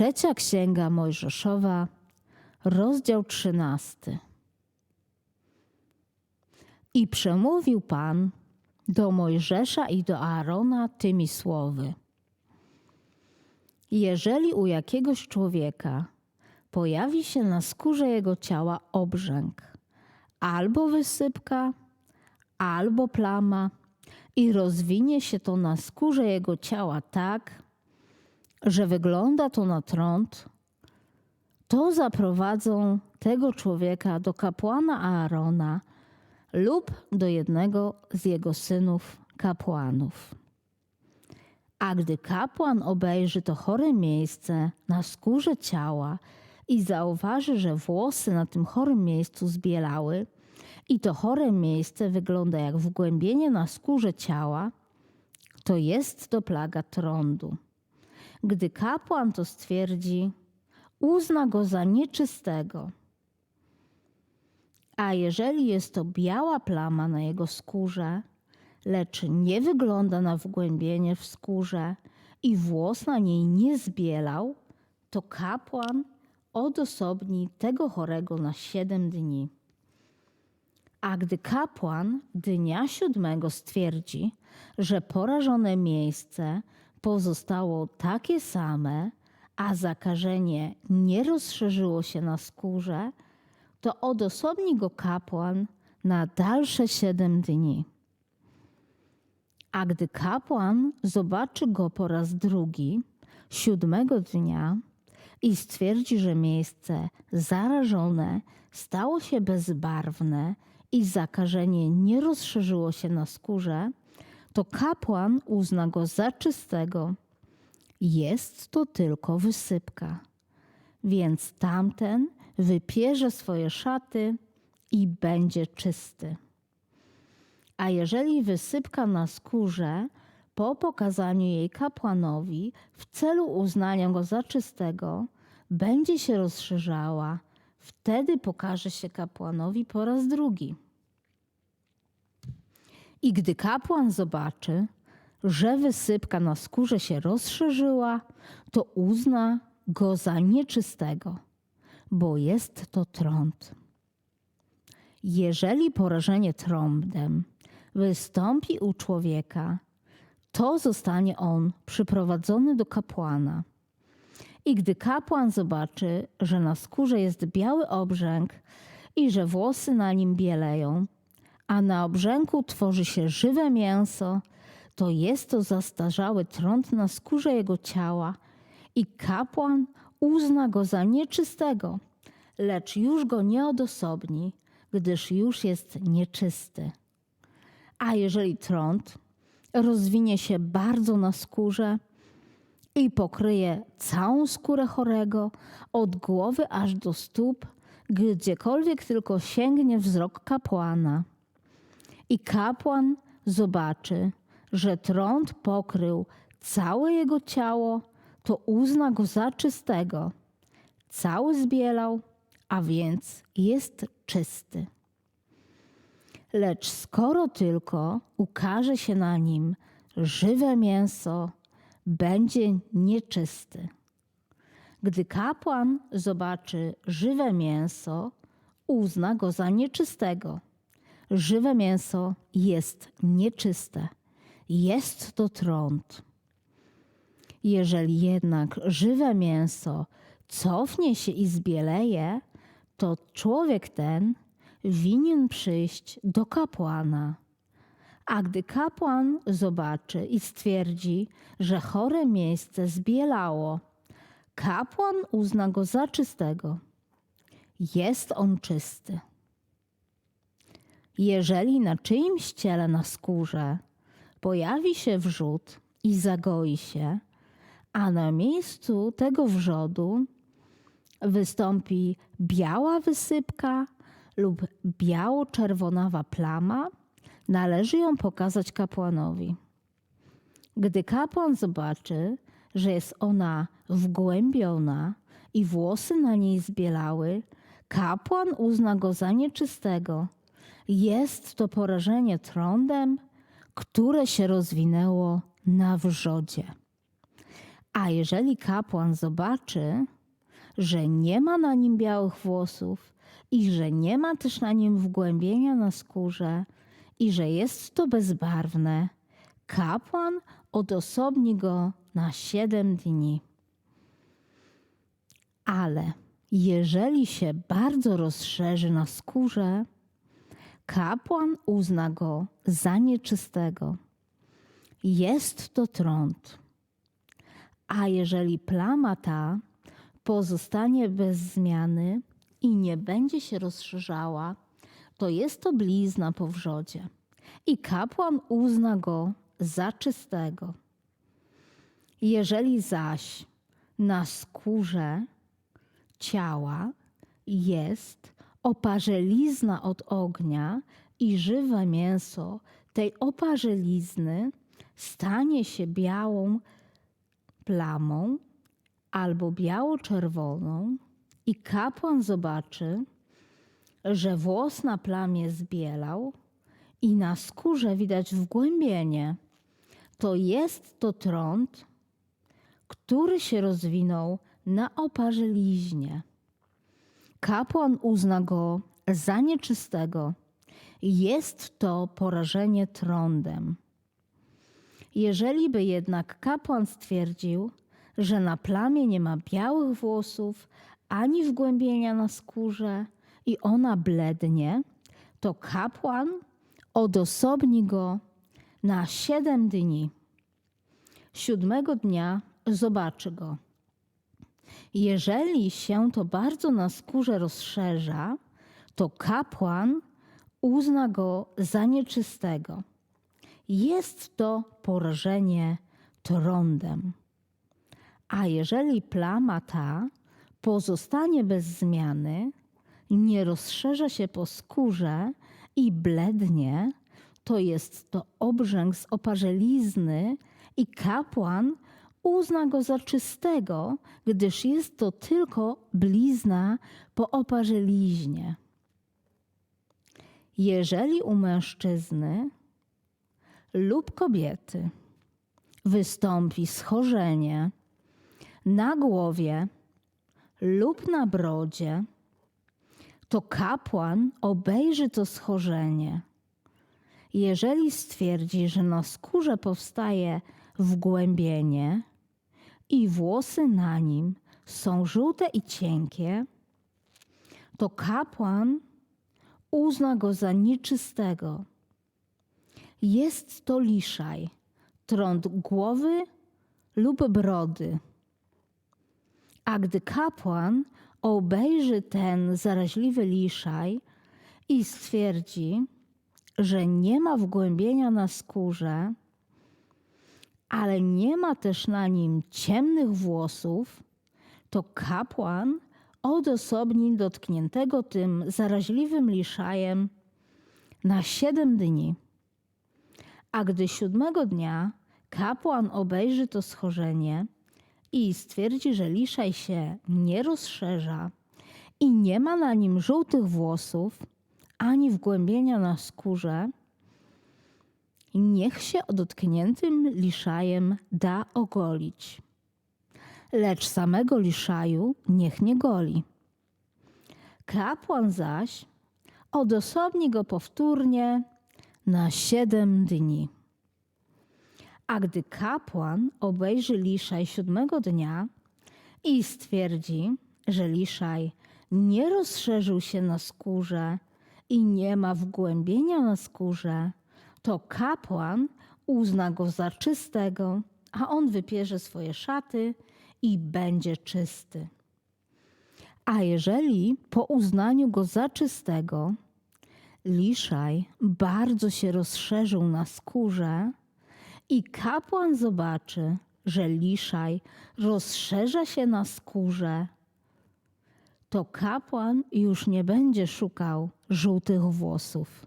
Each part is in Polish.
Trzecia Księga Mojżeszowa, rozdział trzynasty. I przemówił Pan do Mojżesza i do Aarona tymi słowy. Jeżeli u jakiegoś człowieka pojawi się na skórze jego ciała obrzęk, albo wysypka, albo plama, i rozwinie się to na skórze jego ciała tak, że wygląda to na trąd, to zaprowadzą tego człowieka do kapłana Aarona lub do jednego z jego synów kapłanów. A gdy kapłan obejrzy to chore miejsce na skórze ciała i zauważy, że włosy na tym chorym miejscu zbielały i to chore miejsce wygląda jak wgłębienie na skórze ciała, to jest to plaga trądu. Gdy kapłan to stwierdzi, uzna go za nieczystego. A jeżeli jest to biała plama na jego skórze, lecz nie wygląda na wgłębienie w skórze i włos na niej nie zbielał, to kapłan odosobni tego chorego na siedem dni. A gdy kapłan dnia siódmego stwierdzi, że porażone miejsce pozostało takie same, a zakażenie nie rozszerzyło się na skórze, to odosobni go kapłan na dalsze siedem dni. A gdy kapłan zobaczy go po raz drugi, siódmego dnia, i stwierdzi, że miejsce zarażone stało się bezbarwne i zakażenie nie rozszerzyło się na skórze, to kapłan uzna go za czystego. Jest to tylko wysypka. Więc tamten wypierze swoje szaty i będzie czysty. A jeżeli wysypka na skórze po pokazaniu jej kapłanowi w celu uznania go za czystego będzie się rozszerzała, wtedy pokaże się kapłanowi po raz drugi. I gdy kapłan zobaczy, że wysypka na skórze się rozszerzyła, to uzna go za nieczystego, bo jest to trąd. Jeżeli porażenie trądem wystąpi u człowieka, to zostanie on przyprowadzony do kapłana. I gdy kapłan zobaczy, że na skórze jest biały obrzęk i że włosy na nim bieleją, a na obrzęku tworzy się żywe mięso, to jest to zastarzały trąd na skórze jego ciała i kapłan uzna go za nieczystego, lecz już go nie odosobni, gdyż już jest nieczysty. A jeżeli trąd rozwinie się bardzo na skórze i pokryje całą skórę chorego od głowy aż do stóp, gdziekolwiek tylko sięgnie wzrok kapłana. I kapłan zobaczy, że trąd pokrył całe jego ciało, to uzna go za czystego. Cały zbielał, a więc jest czysty. Lecz skoro tylko ukaże się na nim żywe mięso, będzie nieczysty. Gdy kapłan zobaczy żywe mięso, uzna go za nieczystego. Żywe mięso jest nieczyste. Jest to trąd. Jeżeli jednak żywe mięso cofnie się i zbieleje, to człowiek ten winien przyjść do kapłana. A gdy kapłan zobaczy i stwierdzi, że chore miejsce zbielało, kapłan uzna go za czystego. Jest on czysty. Jeżeli na czyimś ciele na skórze pojawi się wrzód i zagoi się, a na miejscu tego wrzodu wystąpi biała wysypka lub biało-czerwonawa plama, należy ją pokazać kapłanowi. Gdy kapłan zobaczy, że jest ona wgłębiona i włosy na niej zbielały, kapłan uzna go za nieczystego. Jest to porażenie trądem, które się rozwinęło na wrzodzie. A jeżeli kapłan zobaczy, że nie ma na nim białych włosów i że nie ma też na nim wgłębienia na skórze i że jest to bezbarwne, kapłan odosobni go na siedem dni. Ale jeżeli się bardzo rozszerzy na skórze, kapłan uzna go za nieczystego. Jest to trąd. A jeżeli plama ta pozostanie bez zmiany i nie będzie się rozszerzała, to jest to blizna po wrzodzie. I kapłan uzna go za czystego. Jeżeli zaś na skórze ciała jest oparzelizna od ognia i żywe mięso tej oparzelizny stanie się białą plamą albo biało-czerwoną i kapłan zobaczy, że włos na plamie zbielał i na skórze widać wgłębienie, to jest to trąd, który się rozwinął na oparzyliźnie. Kapłan uzna go za nieczystego. Jest to porażenie trądem. Jeżeli by jednak kapłan stwierdził, że na plamie nie ma białych włosów ani wgłębienia na skórze i ona blednie, to kapłan odosobni go na siedem dni. Siódmego dnia zobaczy go. Jeżeli się to bardzo na skórze rozszerza, to kapłan uzna go za nieczystego. Jest to porażenie trądem. A jeżeli plama ta pozostanie bez zmiany, nie rozszerza się po skórze i blednie, to jest to obrzęk z oparzelizny i kapłan uzna go za czystego, gdyż jest to tylko blizna po oparzeliźnie. Jeżeli u mężczyzny lub kobiety wystąpi schorzenie na głowie lub na brodzie, to kapłan obejrzy to schorzenie. Jeżeli stwierdzi, że na skórze powstaje wgłębienie i włosy na nim są żółte i cienkie, to kapłan uzna go za nieczystego. Jest to liszaj, trąd głowy lub brody. A gdy kapłan obejrzy ten zaraźliwy liszaj i stwierdzi, że nie ma wgłębienia na skórze, ale nie ma też na nim ciemnych włosów, to kapłan odosobni dotkniętego tym zaraźliwym liszajem na siedem dni. A gdy siódmego dnia kapłan obejrzy to schorzenie i stwierdzi, że liszaj się nie rozszerza i nie ma na nim żółtych włosów ani wgłębienia na skórze, niech się dotkniętym liszajem da ogolić. Lecz samego liszaju niech nie goli. Kapłan zaś odosobni go powtórnie na siedem dni. A gdy kapłan obejrzy liszaj siódmego dnia i stwierdzi, że liszaj nie rozszerzył się na skórze i nie ma wgłębienia na skórze, to kapłan uzna go za czystego, a on wypierze swoje szaty i będzie czysty. A jeżeli po uznaniu go za czystego liszaj bardzo się rozszerzył na skórze i kapłan zobaczy, że liszaj rozszerza się na skórze, to kapłan już nie będzie szukał żółtych włosów.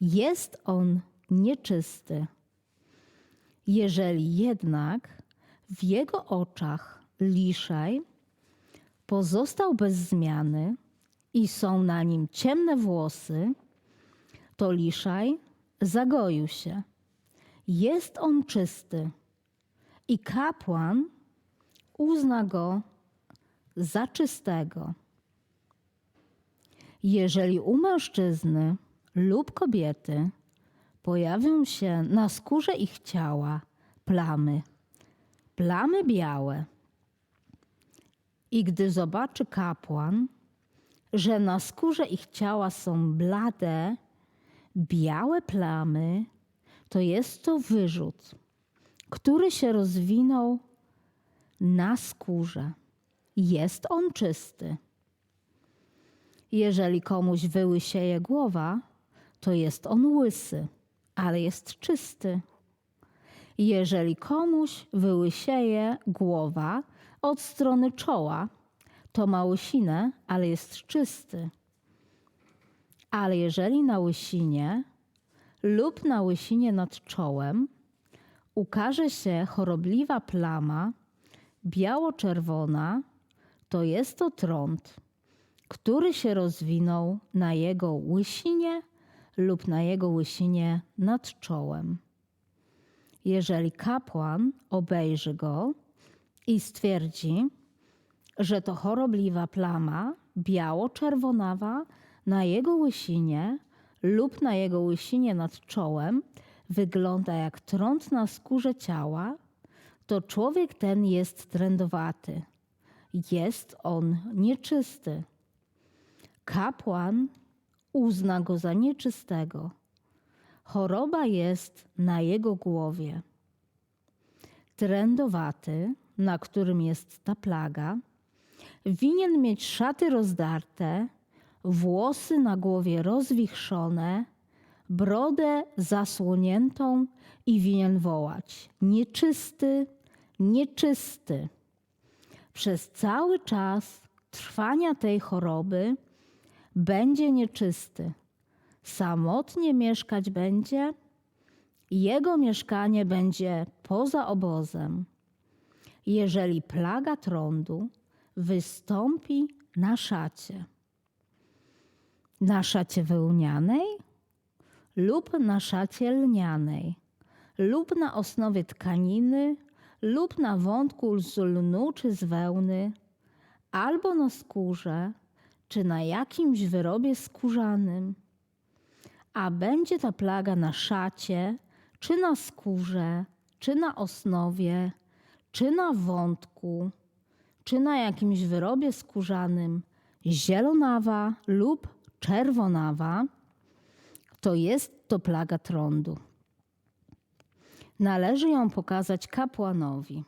Jest on nieczysty. Jeżeli jednak w jego oczach liszaj pozostał bez zmiany i są na nim ciemne włosy, to liszaj zagoił się. Jest on czysty. I kapłan uzna go za czystego. Jeżeli u mężczyzny lub kobiety pojawią się na skórze ich ciała plamy, plamy białe, i gdy zobaczy kapłan, że na skórze ich ciała są blade, białe plamy, to jest to wyrzut, który się rozwinął na skórze. Jest on czysty. Jeżeli komuś wyłysieje głowa, to jest on łysy, ale jest czysty. Jeżeli komuś wyłysieje głowa od strony czoła, to ma łysinę, ale jest czysty. Ale jeżeli na łysinie lub na łysinie nad czołem ukaże się chorobliwa plama biało-czerwona, to jest to trąd, który się rozwinął na jego łysinie lub na jego łysinie nad czołem. Jeżeli kapłan obejrzy go i stwierdzi, że to chorobliwa plama biało-czerwonawa na jego łysinie lub na jego łysinie nad czołem wygląda jak trąd na skórze ciała, to człowiek ten jest trędowaty. Jest on nieczysty. Kapłan uzna go za nieczystego. Choroba jest na jego głowie. Trędowaty, na którym jest ta plaga, winien mieć szaty rozdarte, włosy na głowie rozwichrzone, brodę zasłoniętą i winien wołać: Nieczysty, nieczysty. Przez cały czas trwania tej choroby będzie nieczysty. Samotnie mieszkać będzie, jego mieszkanie będzie poza obozem. Jeżeli plaga trądu wystąpi na szacie, na szacie wełnianej lub na szacie lnianej, lub na osnowie tkaniny, lub na wątku z lnu czy z wełny, albo na skórze, czy na jakimś wyrobie skórzanym. A będzie ta plaga na szacie, czy na skórze, czy na osnowie, czy na wątku, czy na jakimś wyrobie skórzanym, zielonawa lub czerwonawa, to jest to plaga trądu. Należy ją pokazać kapłanowi.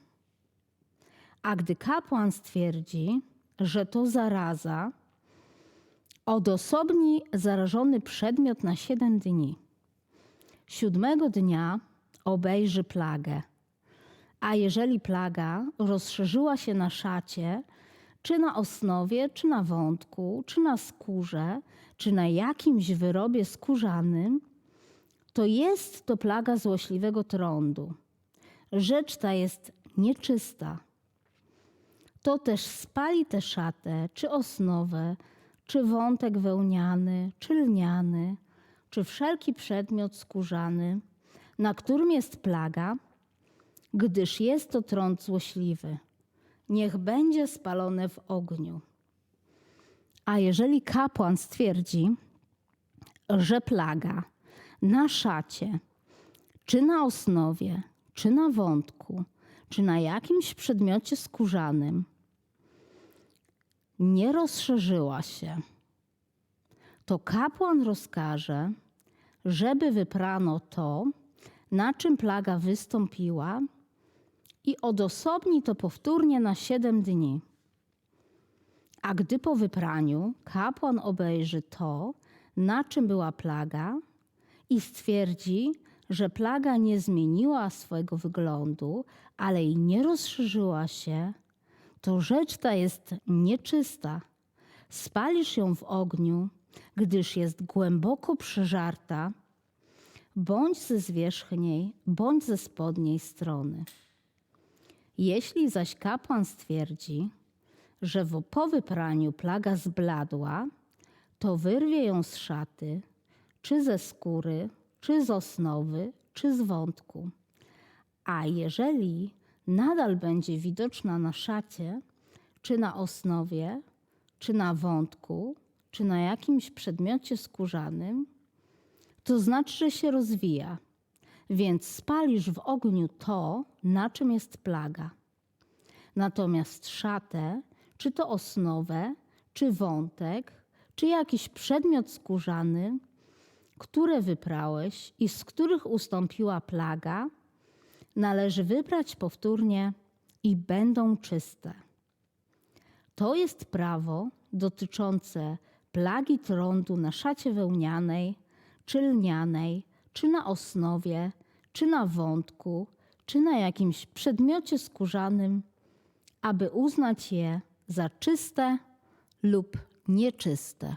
A gdy kapłan stwierdzi, że to zaraza, odosobni zarażony przedmiot na siedem dni. Siódmego dnia obejrzy plagę. A jeżeli plaga rozszerzyła się na szacie, czy na osnowie, czy na wątku, czy na skórze, czy na jakimś wyrobie skórzanym, to jest to plaga złośliwego trądu. Rzecz ta jest nieczysta. To też spali tę szatę, czy osnowę, czy wątek wełniany, czy lniany, czy wszelki przedmiot skórzany, na którym jest plaga, gdyż jest to trąd złośliwy. Niech będzie spalone w ogniu. A jeżeli kapłan stwierdzi, że plaga na szacie, czy na osnowie, czy na wątku, czy na jakimś przedmiocie skórzanym nie rozszerzyła się, to kapłan rozkaże, żeby wyprano to, na czym plaga wystąpiła, i odosobni to powtórnie na siedem dni. A gdy po wypraniu kapłan obejrzy to, na czym była plaga, i stwierdzi, że plaga nie zmieniła swojego wyglądu, ale i nie rozszerzyła się, to rzecz ta jest nieczysta. Spalisz ją w ogniu, gdyż jest głęboko przeżarta, bądź ze zwierzchniej, bądź ze spodniej strony. Jeśli zaś kapłan stwierdzi, że w- po wypraniu plaga zbladła, to wyrwie ją z szaty, czy ze skóry, czy z osnowy, czy z wątku. A jeżeli nadal będzie widoczna na szacie, czy na osnowie, czy na wątku, czy na jakimś przedmiocie skórzanym, to znaczy, że się rozwija, więc spalisz w ogniu to, na czym jest plaga. Natomiast szatę, czy to osnowę, czy wątek, czy jakiś przedmiot skórzany, które wyprałeś i z których ustąpiła plaga, należy wyprać powtórnie i będą czyste. To jest prawo dotyczące plagi trądu na szacie wełnianej, czy lnianej, czy na osnowie, czy na wątku, czy na jakimś przedmiocie skórzanym, aby uznać je za czyste lub nieczyste.